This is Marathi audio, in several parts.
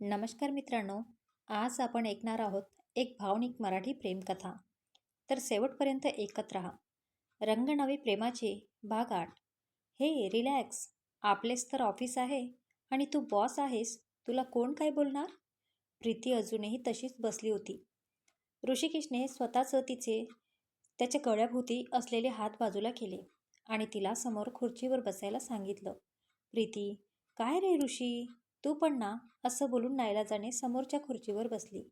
नमस्कार मित्रांनो आज आपण ऐकणार आहोत एक भावनिक मराठी प्रेमकथा. तर शेवटपर्यंत एकत्र राहा. रंगनवी प्रेमाचे भाग आठ. हे रिलॅक्स आपलेच तर ऑफिस आहे आणि तू बॉस आहेस तुला कोण काय बोलणार? प्रीती अजूनही तशीच बसली होती. ऋषिकेशने स्वतःचं तिचे त्याच्या गळ्याभोवती असलेले हात बाजूला केले आणि तिला समोर खुर्चीवर बसायला सांगितलं. प्रीती काय रे ऋषी? तू पण ना असं बोलून नाईलाजाने समोरच्या खुर्चीवर बसली.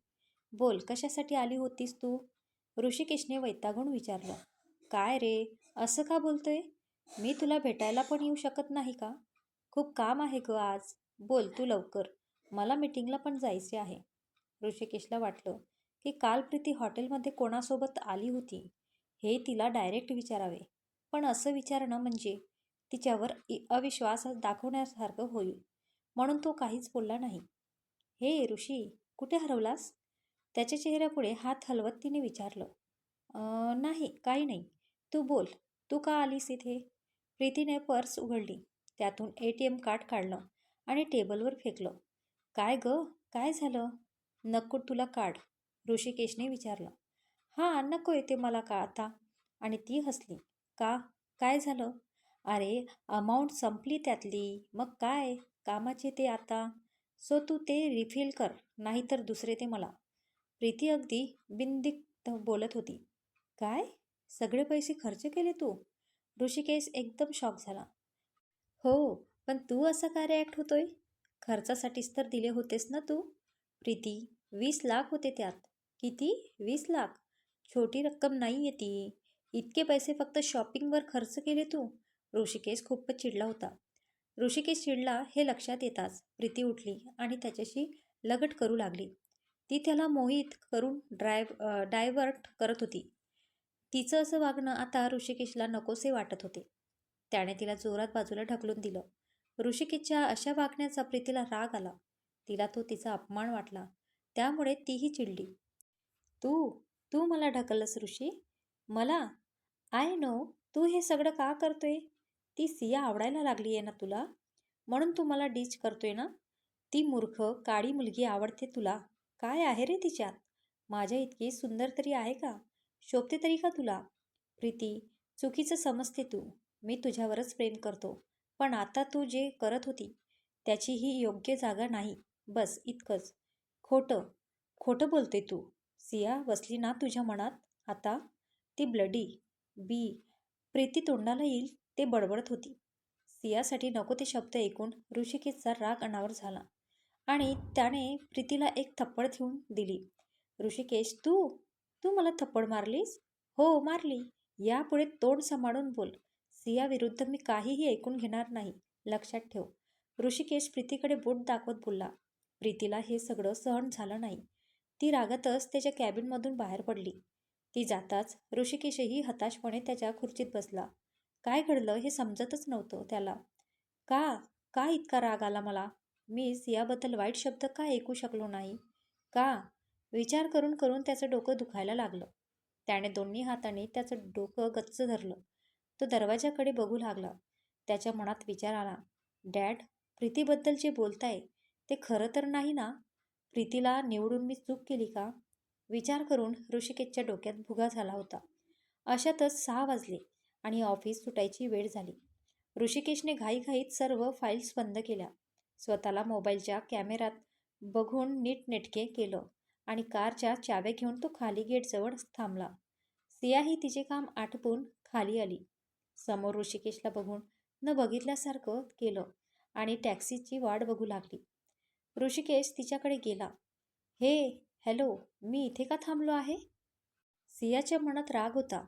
बोल कशासाठी आली होतीस तू? ऋषिकेशने वैतागून विचारलं. काय रे असं का बोलतोय? मी तुला भेटायला पण येऊ शकत नाही का? खूप काम आहे ग आज. बोल तू लवकर. मला मीटिंगला पण जायचे आहे. ऋषिकेशला वाटलं की काल प्रीती हॉटेलमध्ये कोणासोबत आली होती हे तिला डायरेक्ट विचारावे. पण असं विचारणं म्हणजे तिच्यावर इ- अविश्वास दाखवण्यासारखं होईल. म्हणून तो काहीच बोलला नाही. हे ऋषी कुठे हरवलास? त्याच्या चेहऱ्यापुढे हात हलवत तिने विचारलं. नाही काही नाही. तू बोल. तू का आलीस इथे? प्रीतीने पर्स उघडली. त्यातून ए टी एम कार्ड काढलं आणि टेबलवर फेकलं. काय ग? काय झालं? नको तुला काढ. ऋषिकेशने विचारलं. हां नको येते मला का आता? आणि ती हसली. का? काय झालं? अरे अमाऊंट संपली त्यातली. मग काय? कामाचे ते आता. सो तू ते रिफिल कर नाहीतर दुसरे ते मला. प्रीती अगदी बिनदिक बोलत होती. काय? सगळे पैसे खर्च केले तू? ऋषिकेश एकदम शॉक झाला. हो पण तू असा का रिॲक्ट होतोय? खर्चासाठीच तर दिले होतेस ना तू? प्रीती वीस लाख होते त्यात. किती? वीस लाख. छोटी रक्कम नाही आहे ती. इतके पैसे फक्त शॉपिंगवर खर्च केले तू? ऋषिकेश खूपच चिडला होता. ऋषिकेश चिडला हे लक्षात येताच प्रीती उठली आणि त्याच्याशी लगट करू लागली. ती त्याला मोहित करून ड्रायव डायव्हर्ट करत होती. तिचं असं वागणं आता ऋषिकेशला नकोसे वाटत होते. त्याने तिला जोरात बाजूला ढकलून दिलं. ऋषिकेशच्या अशा वागण्याचा प्रीतीला राग आला. तिला तो तिचा अपमान वाटला. त्यामुळे तीही चिडली. तू तू मला ढकललंस ऋषी? मला? आय नो तू हे सगळं का करतोय? ती सिया आवडायला लागली आहे ना तुला? म्हणून तू मला डीच करतोय ना? ती मूर्ख काळी मुलगी आवडते तुला. काय आहे रे तिच्यात? माझ्या इतकी सुंदर तरी आहे का? शोभते तरी का तुला? प्रीती चुकीचं समजते तू. मी तुझ्यावरच प्रेम करतो. पण आता तू जे करत होती त्याची ही योग्य जागा नाही. बस इतकंच. खोटं. खोटं बोलते तू. सिया बसली ना तुझ्या मनात? आता? ती ब्लडी. बी. प्रीती तोंडाला येईल? ते बडबडत होती. सियासाठी नको ते शब्द ऐकून ऋषिकेशचा राग अनावर झाला आणि त्याने प्रीतीला एक थप्पड ठेवून दिली. ऋषिकेश तू? तू मला थप्पड मारलीस? हो मारली. यापुढे तोंड सांभाळून बोल. सिया विरुद्ध मी काहीही ऐकून घेणार नाही. लक्षात ठेव. ऋषिकेश प्रीतीकडे बोट दाखवत बोलला. प्रीतीला हे सगळं सहन झालं नाही. ती रागातच त्याच्या कॅबिनमधून बाहेर पडली. ती जाताच ऋषिकेशही हताशपणे त्याच्या खुर्चीत बसला. काय घडलं हे समजतच नव्हतं त्याला. का? का इतका राग आला मला? मीच याबद्दल वाईट शब्द का ऐकू शकलो नाही? का? विचार करून करून त्याचं डोकं दुखायला लागलं. त्याने दोन्ही हाताने त्याचं डोकं गच्च धरलं. तो दरवाजाकडे बघू लागला. त्याच्या मनात विचार आला. डॅड प्रीतीबद्दल जे बोलताय ते खरं तर नाही ना? प्रीतीला निवडून मी चूक केली का? विचार करून ऋषिकेशच्या डोक्यात भुगा झाला होता. अशातच सहा वाजले. आणि ऑफिस सुटायची वेळ झाली. ऋषिकेशने घाईघाईत सर्व फाईल्स बंद केल्या. स्वतःला मोबाईलच्या कॅमेरात बघून नीटनेटके केलं आणि कारच्या चाव्या घेऊन तो खाली गेटजवळ थांबला. सियाही तिचे काम आटपून खाली आली. समोर ऋषिकेशला बघून न बघितल्यासारखं केलं आणि टॅक्सीची वाट बघू लागली. ऋषिकेश तिच्याकडे गेला. हे हॅलो मी इथे का थांबलो आहे? सियाच्या मनात राग होता.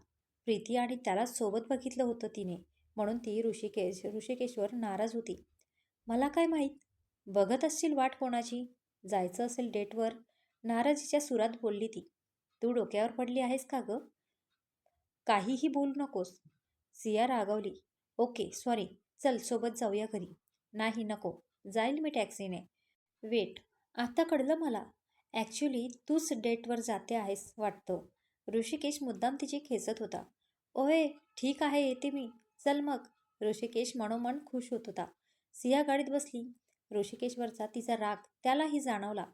प्रीती आणि त्याला सोबत बघितलं होतं तिने. म्हणून ती ऋषिकेश ऋषिकेशवर नाराज होती. मला काय माहीत? बघत असशील वाट कोणाची? जायचं असेल डेटवर. नाराजीच्या सुरात बोलली ती. तू डोक्यावर पडली आहेस का गं? काहीही बोलू नकोस. सिया रागवली. Okay sorry. चल सोबत जाऊया घरी. नाही नको. जाईल मी टॅक्सीने. वेट. आता कळलं मला. ॲक्च्युली तूच डेटवर जाते आहेस वाटतं. ऋषिकेश मुद्दाम तिची खेचत होता. ओहे ठीक आहे येते मी. चल मग. ऋषिकेश मनोमन खुश होत होता. सिया गाडीत बसली. ऋषिकेशवरचा तिचा राग त्यालाही जाणवला.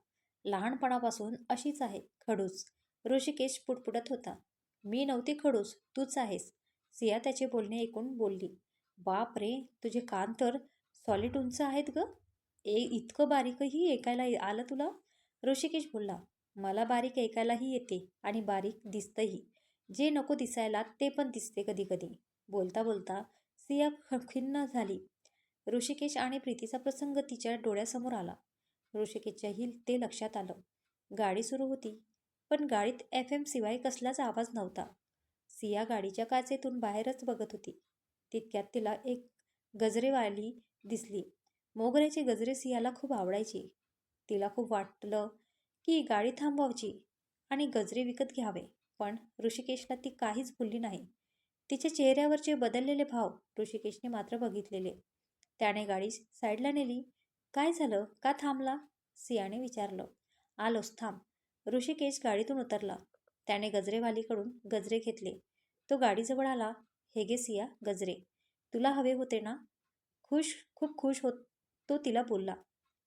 लहानपणापासून अशीच आहे खडूस. ऋषिकेश पुटपुटत होता. मी नव्हती खडूस तूच आहेस. सिया त्याचे बोलणे ऐकून बोलली. बाप रे तुझे कान तर सॉलिड उंच आहेत ग. ए इतकं बारीकही ऐकायला आलं तुला? ऋषिकेश बोलला मला बारीक ऐकायलाही येते आणि बारीक दिसतंही. जे नको दिसायला ते पण दिसते कधी कधी. बोलता बोलता सिया खिन्न झाली. ऋषिकेश आणि प्रीतीचा प्रसंग तिच्या डोळ्यासमोर आला. ऋषिकेशच्याही ते लक्षात आलं. गाडी सुरू होती पण गाडीत एफ एम शिवाय कसलाच आवाज नव्हता. सिया गाडीच्या काचेतून बाहेरच बघत होती. तितक्यात तिला एक गजरेवाली दिसली. मोगऱ्याचे गजरे सियाला खूप आवडायचे. तिला खूप वाटलं की गाडी थांबवायची आणि गजरे विकत घ्यावे. पण ऋषिकेशला ती काहीच बोलली नाही. तिच्या चेहऱ्यावरचे बदललेले भाव ऋषिकेशने मात्र बघितलेले. त्याने गाडी साईडला नेली. काय झालं? का थांबला? सियाने विचारलं. आलोस थांब. ऋषिकेश गाडीतून उतरला. त्याने गजरेवालीकडून गजरे घेतले. तो गाडीजवळ आला. हे गे सिया गजरे. तुला हवे होते ना? खुश खूप खुश होत तो तिला बोलला.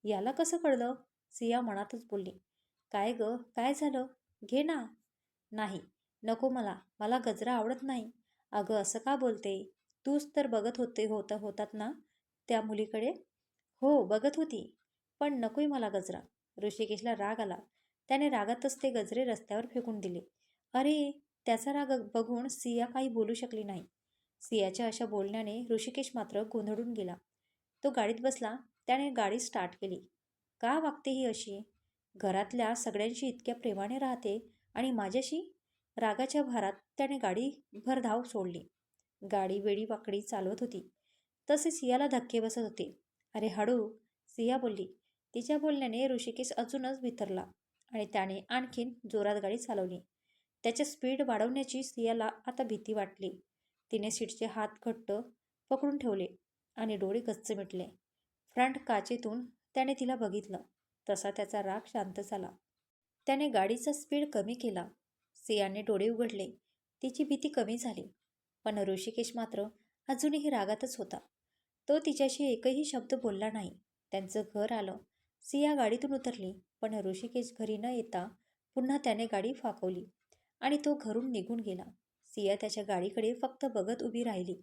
याला कसं कळलं? सिया मनातच बोलली. काय ग? काय झालं? घे ना. नाही नको मला मला गजरा आवडत नाही. अगं असं का बोलते? तूच तर बघत होते होता होतात ना त्या मुलीकडे? हो बघत होती. पण नकोय मला गजरा. ऋषिकेशला राग आला. त्याने रागातच ते गजरे रस्त्यावर फेकून दिले. अरे त्याचा राग बघून सिया काही बोलू शकली नाही. सियाच्या अशा बोलण्याने ऋषिकेश मात्र गोंधळून गेला. तो गाडीत बसला. त्याने गाडी स्टार्ट केली. का वागते ही अशी? घरातल्या सगळ्यांशी इतक्या प्रेमाने राहते आणि माझ्याशी रागाच्या भारात त्याने गाडी भरधाव सोडली. गाडी वेडी वाकडी चालवत होती. तसे सियाला धक्के बसत होते. अरे हळू सिया बोलली. तिच्या बोलण्याने ऋषिकेश अजूनच भितरला आणि त्याने आणखीन जोरात गाडी चालवली. त्याच्या स्पीड वाढवण्याची सियाला आता भीती वाटली. तिने सीटचे हात घट्ट पकडून ठेवले आणि डोळे गच्च मिटले. फ्रंट काचेतून त्याने तिला बघितलं. तसा त्याचा राग शांत झाला. त्याने गाडीचा स्पीड कमी केला. सियाने डोळे उघडले. तिची भीती कमी झाली. पण ऋषिकेश मात्र अजूनही रागातच होता. तो तिच्याशी एकही शब्द बोलला नाही. त्यांचं घर आलं. सिया गाडीतून उतरली पण ऋषिकेश घरी न येता पुन्हा त्याने गाडी फाकवली आणि तो घरून निघून गेला. सिया त्याच्या गाडीकडे फक्त बघत उभी राहिली.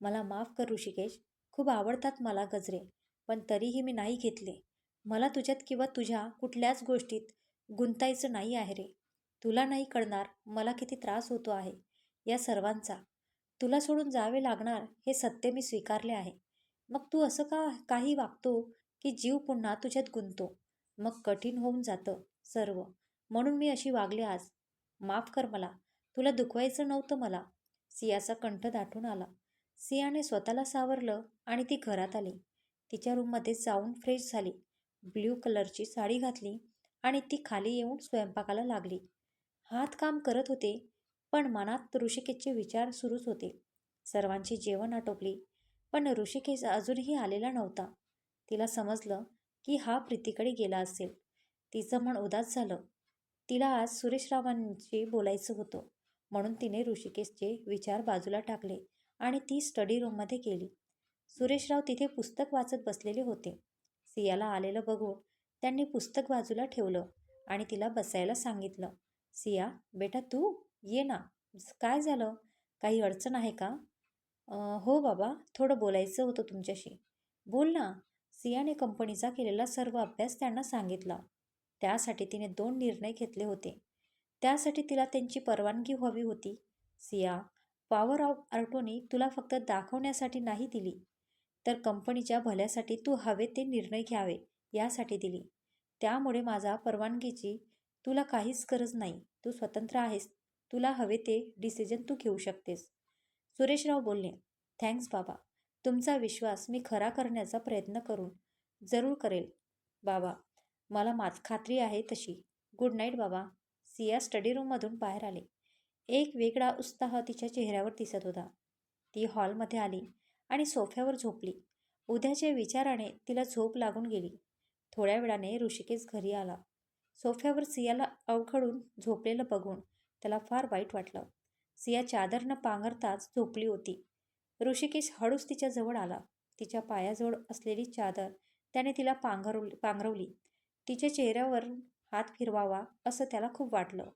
मला माफ कर ऋषिकेश. खूप आवडतात मला गजरे पण तरीही मी नाही घेतले. मला तुझ्यात किंवा तुझ्या कुठल्याच गोष्टीत गुंतायचं नाही आहे रे. तुला नाही कळणार मला किती त्रास होतो आहे या सर्वांचा. तुला सोडून जावे लागणार हे सत्य मी स्वीकारले आहे. मग तू असं का काही वागतो की जीव पुन्हा तुझ्यात गुंतो मग कठीण होऊन जातं सर्व. म्हणून मी अशी वागले आज. माफ कर मला. तुला दुखवायचं नव्हतं मला. सियाचा कंठ दाटून आला. सियाने स्वतःला सावरलं आणि ती घरात आली. तिच्या रूममध्ये जाऊन फ्रेश झाली. ब्ल्यू कलरची साडी घातली. आणि ती खाली येऊन स्वयंपाकाला लागली. हात काम करत होते पण मनात ऋषिकेशचे विचार सुरूच होते. सर्वांची जेवण आटोपली पण ऋषिकेश अजूनही आलेला नव्हता. तिला समजलं की हा प्रीतीकडे गेला असेल. तिचं मन उदास झालं. तिला आज सुरेशरावांशी बोलायचं होतं म्हणून तिने ऋषिकेशचे विचार बाजूला टाकले आणि ती स्टडी रूममध्ये गेली. सुरेशराव तिथे पुस्तक वाचत बसलेले होते. सियाला आलेलं बघून त्यांनी पुस्तक बाजूला ठेवलं आणि तिला बसायला सांगितलं सिया बेटा तू ये ना. काय झालं? काही अडचण आहे का? हो बाबा थोडं बोलायचं होतं तुमच्याशी. बोल ना. सियाने कंपनीचा केलेला सर्व अभ्यास त्यांना सांगितला. त्यासाठी तिने दोन निर्णय घेतले होते. त्यासाठी तिला त्यांची परवानगी हवी होती. सिया पॉवर ऑफ आर्टोनी तुला फक्त दाखवण्यासाठी नाही दिली. तर कंपनीच्या भल्यासाठी तू हवे ते निर्णय घ्यावे. यासाठी दिली. त्यामुळे माझा परवानगीची तुला काहीच गरज नाही. तू स्वतंत्र आहेस. तुला हवे ते डिसिजन तू घेऊ शकतेस. सुरेशराव बोलले थँक्स बाबा. तुमचा विश्वास मी खरा करण्याचा प्रयत्न करून जरूर करेल. बाबा मला मात खात्री आहे तशी. गुड नाईट बाबा. सिया स्टडी रूममधून बाहेर आले. एक वेगळा उत्साह तिच्या चेहऱ्यावर दिसत होता. ती हॉलमध्ये आली आणि सोफ्यावर झोपली. उद्याच्या विचाराने तिला झोप लागून गेली. थोड्या वेळाने ऋषिकेश घरी आला. सोफ्यावर सियाला अवघडून झोपलेलं बघून त्याला फार वाईट वाटलं. सिया चादर न पांघरताच झोपली होती. ऋषिकेश हळूच तिच्या जवळ आला. तिच्या पायाजवळ असलेली चादर त्याने तिला पांघरव पांघरवली. तिच्या चेहऱ्यावर हात फिरवावा असं त्याला खूप वाटलं.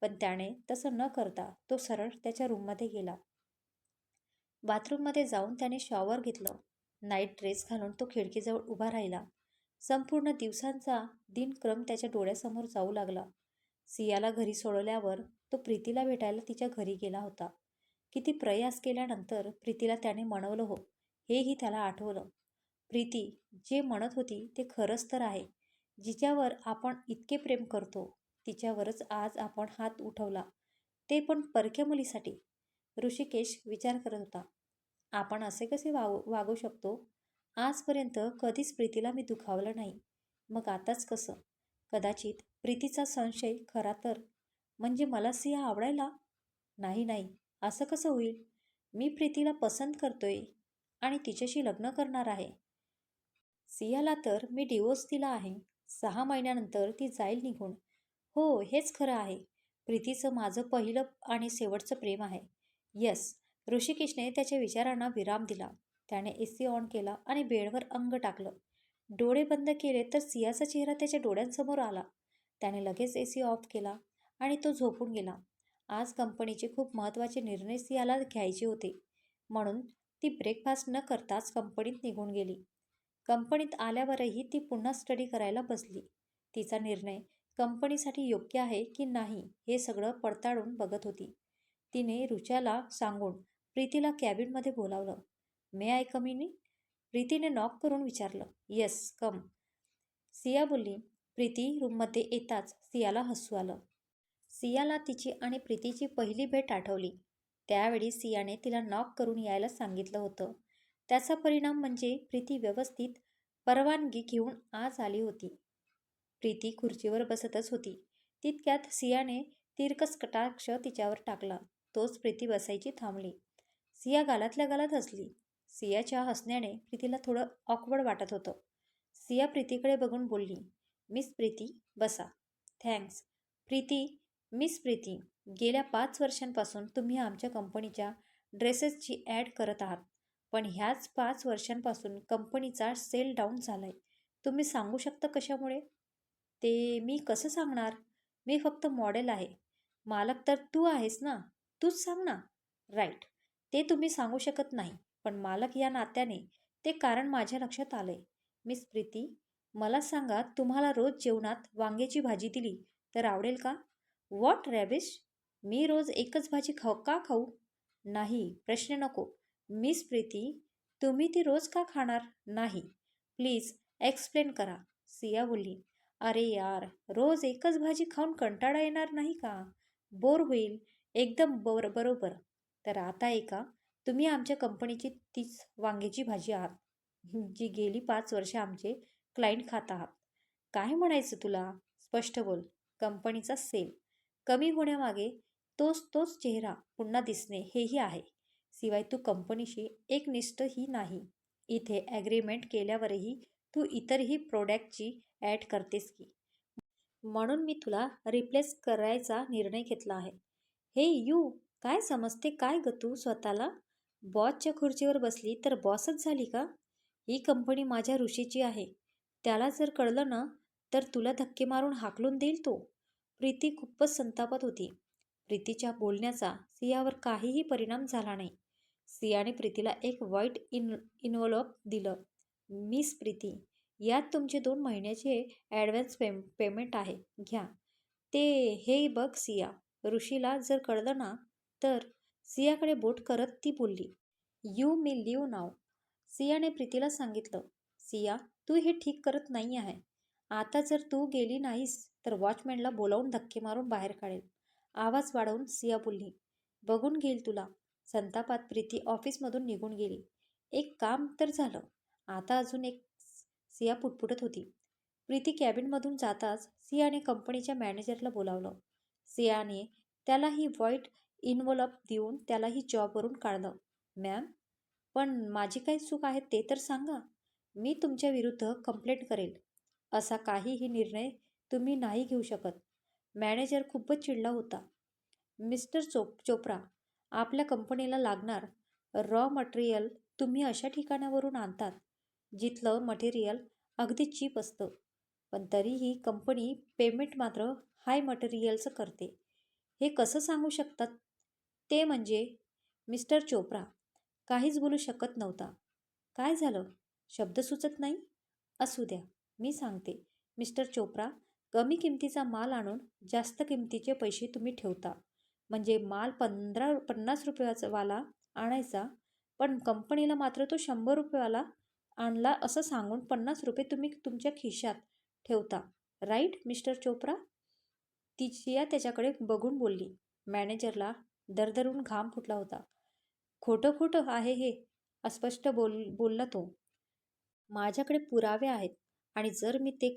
पण त्याने तसं न करता तो सरळ त्याच्या रूममध्ये गेला. बाथरूममध्ये जाऊन त्याने शॉवर घेतलं. नाईट ड्रेस घालून तो खिडकीजवळ उभा राहिला. संपूर्ण दिवसांचा दिनक्रम त्याच्या डोळ्यासमोर जाऊ लागला. सियाला घरी सोडवल्यावर तो प्रीतीला भेटायला तिच्या घरी गेला होता. किती प्रयास केल्यानंतर प्रीतीला त्याने म्हणवलं हो हेही त्याला आठवलं. प्रीती जे म्हणत होती ते खरंच तर आहे. जिच्यावर आपण इतके प्रेम करतो तिच्यावरच आज आपण हात उठवला. ते पण परक्या मुलीसाठी. ऋषिकेश विचार करत होता. आपण असे कसे वागू वागू शकतो? आजपर्यंत कधीच प्रीतीला मी दुखावलं नाही. मग आताच कसं? कदाचित प्रीतीचा संशय खरा तर. म्हणजे मला सिंह आवडायला? नाही नाही. असं कसं होईल? मी प्रीतीला पसंत करतोय आणि तिच्याशी लग्न करणार आहे. सियाला तर मी डिवोर्स दिला आहे. सहा महिन्यानंतर ती जाईल निघून. हो हेच खरं आहे. प्रीतीचं माझं पहिलं आणि शेवटचं प्रेम आहे. यस ऋषिकेशने त्याच्या विचारांना विराम दिला. त्याने ए सी ऑन केला आणि बेडवर अंग टाकलं. डोळे बंद केले तर सियाचा चेहरा त्याच्या डोळ्यांसमोर आला. त्याने लगेच ए सी ऑफ केला आणि तो झोपून गेला. आज कंपनीचे खूप महत्त्वाचे निर्णय सियाला घ्यायचे होते. म्हणून ती ब्रेकफास्ट न करताच कंपनीत निघून गेली. कंपनीत आल्यावरही ती पुन्हा स्टडी करायला बसली. तिचा निर्णय कंपनीसाठी योग्य आहे की नाही हे सगळं पडताळून बघत होती. तिने रुचाला सांगून प्रीतीला कॅबिनमध्ये बोलावलं. मे आय कमिनी प्रीतीने नॉक करून विचारलं. येस कम सिया बोलली प्रीती रूममध्ये येताच सियाला हसू आलं. सियाला तिची आणि प्रीतीची पहिली भेट आठवली. त्यावेळी सियाने तिला नॉक करून यायला सांगितलं होतं. त्याचा परिणाम म्हणजे प्रीती व्यवस्थित परवानगी घेऊन आज आली होती. प्रीती खुर्चीवर बसतच होती. तितक्यात सियाने तिरकस कटाक्ष तिच्यावर टाकला. तोच प्रीती बसायची थांबली. सिया गालातल्या गालात हसली. सियाच्या हसण्याने प्रीतीला थोडं ऑकवर्ड वाटत होतं. सिया प्रीतीकडे बघून बोलली मिस प्रीती बसा. थँक्स प्रीती मिस प्रीती गेल्या पाच वर्षांपासून तुम्ही आमच्या कंपनीच्या ड्रेसेसची ॲड करत आहात पण ह्याच पाच वर्षांपासून कंपनीचा सेल डाऊन झाला आहे तुम्ही सांगू शकता कशामुळे? ते मी कसं सांगणार? मी फक्त मॉडेल आहे. मालक तर तू आहेस ना? तूच सांग ना. राईट ते तुम्ही सांगू शकत नाही. पण मालक या नात्याने ते कारण माझ्या लक्षात आलंय. मिस प्रीती मला सांगा तुम्हाला रोज जेवणात वांग्याची भाजी दिली तर आवडेल का? व्हॉट रॅबिश मी रोज एकच भाजी खाऊ का खाऊ? नाही प्रश्न नको. मिस प्रीती तुम्ही ती रोज का खाणार? नाही. प्लीज एक्सप्लेन करा सिया बोलली. अरे यार रोज एकच भाजी खाऊन कंटाळा येणार नाही का? बोर होईल एकदम बर बरोबर तर आता ऐका तुम्ही आमच्या कंपनीची तीच वांग्याची भाजी आहात जी गेली पाच वर्ष आमचे क्लायंट खात आहात. काय म्हणायचं तुला? स्पष्ट बोल. कंपनीचा सेल. कमी होण्यामागे तोच तोच चेहरा पुन्हा दिसणे हेही आहे. शिवाय तू कंपनीशी एकनिष्ठही नाही. इथे ॲग्रीमेंट केल्यावरही तू इतरही प्रोडक्टची ॲड करतेस की. म्हणून मी तुला रिप्लेस करायचा निर्णय घेतला आहे. हे यू काय समजते काय ग तू स्वतःला? बॉसच्या खुर्चीवर बसली तर बॉसच झाली का? ही कंपनी माझ्या ऋषीची आहे. त्याला जर कळलं ना तर तुला धक्के मारून हाकलून देईल तो. प्रीती खूपच संतापत होती. प्रीतीच्या बोलण्याचा सियावर काहीही परिणाम झाला नाही. सियाने प्रीतीला एक व्हाईट इन इन्व्हॉल्व दिलं. मिस प्रीती यात तुमचे दोन महिन्याचे ॲडव्हान्स पेम पेमेंट आहे. घ्या. ते हे बघ सिया. ऋषीला जर कळलं ना तर सियाकडे बोट करत ती बोलली यू मी लिव नाव. सियाने प्रीतीला सांगितलं सिया तू हे ठीक करत नाही आहे. आता जर तू गेली नाहीस तर वॉचमॅनला बोलावून धक्के मारून बाहेर काढेल. आवाज वाढवून सिया बोलली बघून घेईल तुला. संतापात प्रीती ऑफिसमधून निघून गेली. एक काम तर झालं. आता अजून एक सिया पुटपुटत होती. प्रीती कॅबिनमधून जाताच सियाने कंपनीच्या मॅनेजरला बोलावलं. सियाने त्याला ही व्हाईट इन्व्हॉल्व देऊन त्यालाही जॉबवरून काढलं. मॅम पण माझी काही चूक आहे ते तर सांगा. मी तुमच्या विरुद्ध कंप्लेंट करेल. असा काहीही निर्णय तुम्ही नाही घेऊ शकत. मॅनेजर खूपच चिडला होता. मिस्टर चोप चोप्रा आपल्या कंपनीला लागणार रॉ मटेरियल तुम्ही अशा ठिकाणावरून आणतात जिथलं मटेरियल अगदी चीप असतं. पण तरीही कंपनी पेमेंट मात्र हाय मटेरियलचं करते. हे कसं सांगू शकतात ते म्हणजे मिस्टर चोप्रा. काहीच बोलू शकत नव्हता. काय झालं? शब्द सुचत नाही? असू द्या मी सांगते. मिस्टर चोप्रा कमी किमतीचा माल आणून जास्त किमतीचे पैसे तुम्ही ठेवता. म्हणजे माल पंधरा पन्नास रुपयाचा वाला आणायचा पण कंपनीला मात्र तो शंभर रुपयाला आणला असं सांगून पन्नास रुपये तुम्ही तुमच्या खिशात ठेवता. Right mister Chopra? ती त्याच्याकडे बघून बोलली. मॅनेजरला दरदरून घाम फुटला होता. खोटं खोटं आहे हे अस्पष्ट बोल बोलला तो. माझ्याकडे पुरावे आहेत आणि जर मी ते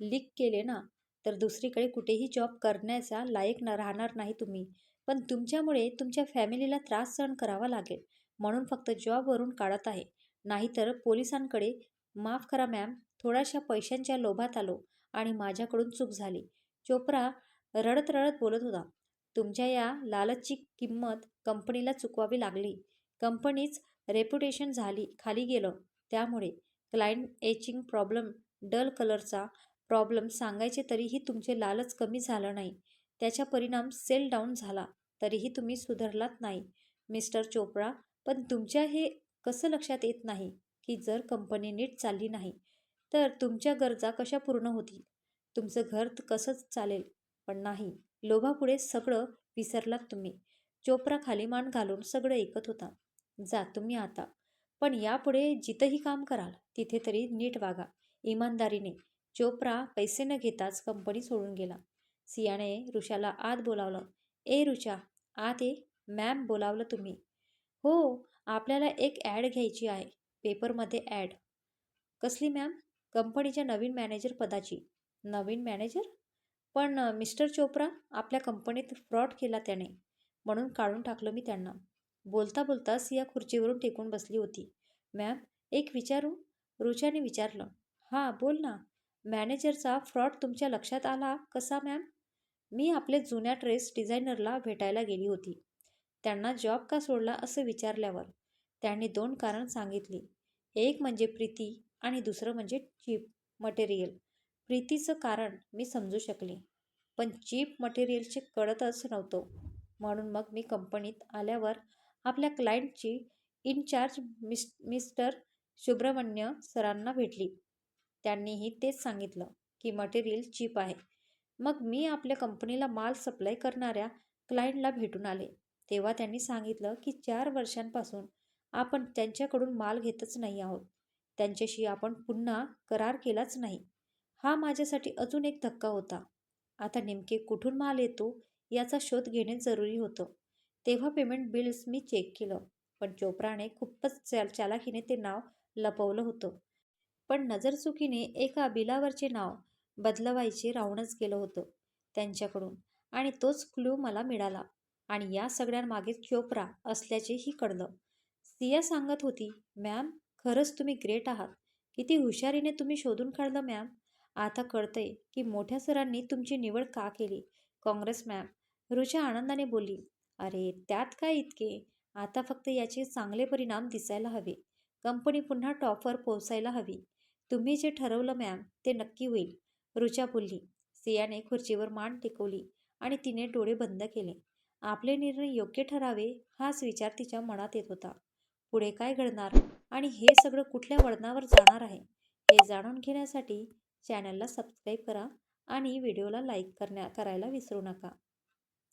लीक केले ना तर दुसरीकडे कुठेही जॉब करण्याचा लायक न राहणार नाही तुम्ही. पण तुमच्यामुळे तुमच्या फॅमिलीला त्रास सहन करावा लागेल म्हणून फक्त जॉबवरून काढत आहे. नाहीतर पोलिसांकडे माफ करा मॅम थोड्याशा पैशांच्या लोभात आलो आणि माझ्याकडून चूक झाली. चोप्रा रडत रडत बोलत होता. तुमच्या या लालचची किंमत कंपनीला चुकवावी लागली. कंपनीच रेप्युटेशन झाली खाली गेलं. त्यामुळे क्लायंट एचिंग प्रॉब्लेम डल कलरचा प्रॉब्लेम सांगायचे तरीही तुमचे लालच कमी झालं नाही. त्याचा परिणाम सेल डाऊन झाला तरीही तुम्ही सुधारलात नाही. मिस्टर चोप्रा पण तुमच्या हे कसं लक्षात येत नाही की जर कंपनी नीट चालली नाही तर तुमच्या गरजा कशा पूर्ण होतील? तुमचं घर कसंच चालेल? पण नाही. लोभापुढे सगळं विसरलात तुम्ही. चोप्रा खाली मान घालून सगळं ऐकत होता. जा तुम्ही आता. पण यापुढे जिथंही काम कराल तिथे तरी नीट वागा. इमानदारीने. चोप्रा पैसे न घेताच कंपनी सोडून गेला. सियाने ऋषाला आत बोलावलं. ए ऋषा आत ये. मॅम बोलावलं तुम्ही. हो आपल्याला एक ॲड घ्यायची आहे. पेपरमध्ये ॲड. कसली मॅम? कंपनीच्या नवीन मॅनेजर पदाची. नवीन मॅनेजर? पण मिस्टर चोप्रा आपल्या कंपनीत फ्रॉड केला त्याने. म्हणून काढून टाकलं मी त्यांना. बोलता बोलता सिया खुर्चीवरून टेकून बसली होती. मॅम एक विचारू? रुचाने विचारलं. हां बोल ना. मॅनेजरचा फ्रॉड तुमच्या लक्षात आला कसा मॅम? मी आपले जुन्या ड्रेस डिझायनरला भेटायला गेली होती. त्यांना जॉब का सोडला असं विचारल्यावर त्यांनी दोन कारण सांगितली. एक म्हणजे प्रीती आणि दुसरं म्हणजे चीप मटेरियल. प्रीतीचं कारण मी समजू शकले. पण चीप मटेरियलचे कळतच नव्हतो. म्हणून मग मी कंपनीत आल्यावर आपल्या क्लायंटची इनचार्ज मिस मिस्टर सुब्रमण्य सरांना भेटली. त्यांनीही तेच सांगितलं की मटेरियल चीप आहे. मग मी आपल्या कंपनीला माल सप्लाय करणाऱ्या क्लायंटला भेटून आले. तेव्हा त्यांनी सांगितलं की चार वर्षांपासून आपण त्यांच्याकडून माल घेतच नाही आहोत. त्यांच्याशी आपण पुन्हा करार केलाच नाही. हा माझ्यासाठी अजून एक धक्का होता. आता नेमके कुठून माल येतो याचा शोध घेणे जरुरी होतं. तेव्हा पेमेंट बिल्स मी चेक केलं पण चोप्राने खूपच चाल चालाखीने ते नाव लपवलं होतं. पण नजरचुकीने एका बिलावरचे नाव बदलवायचे राहूनच गेलं होतं त्यांच्याकडून आणि तोच क्लू मला मिळाला. आणि या सगळ्यांमागे चोप्रा असल्याचेही कळलं. सिया सांगत होती मॅम खरंच तुम्ही ग्रेट आहात. किती हुशारीने तुम्ही शोधून काढलं मॅम आता कळतंय की मोठ्या सरांनी तुमची निवड का केली? काँग्रेस मॅम रुचा आनंदाने बोलली अरे त्यात काय इतके? आता फक्त याचे चांगले परिणाम दिसायला हवे. कंपनी पुन्हा टॉपवर पोहोचायला हवी. तुम्ही जे ठरवलं मॅम ते नक्की होईल. रुचा बोलली. सियाने खुर्चीवर मान टेकवली आणि तिने डोळे बंद केले. आपले निर्णय योग्य ठरावे हाच विचार तिच्या मनात येत होता. पुढे काय घडणार आणि हे सगळं कुठल्या वळणावर जाणार आहे हे जाणून घेण्यासाठी चॅनलला सबस्क्राईब करा आणि व्हिडिओला लाईक करण्या करायला विसरू नका.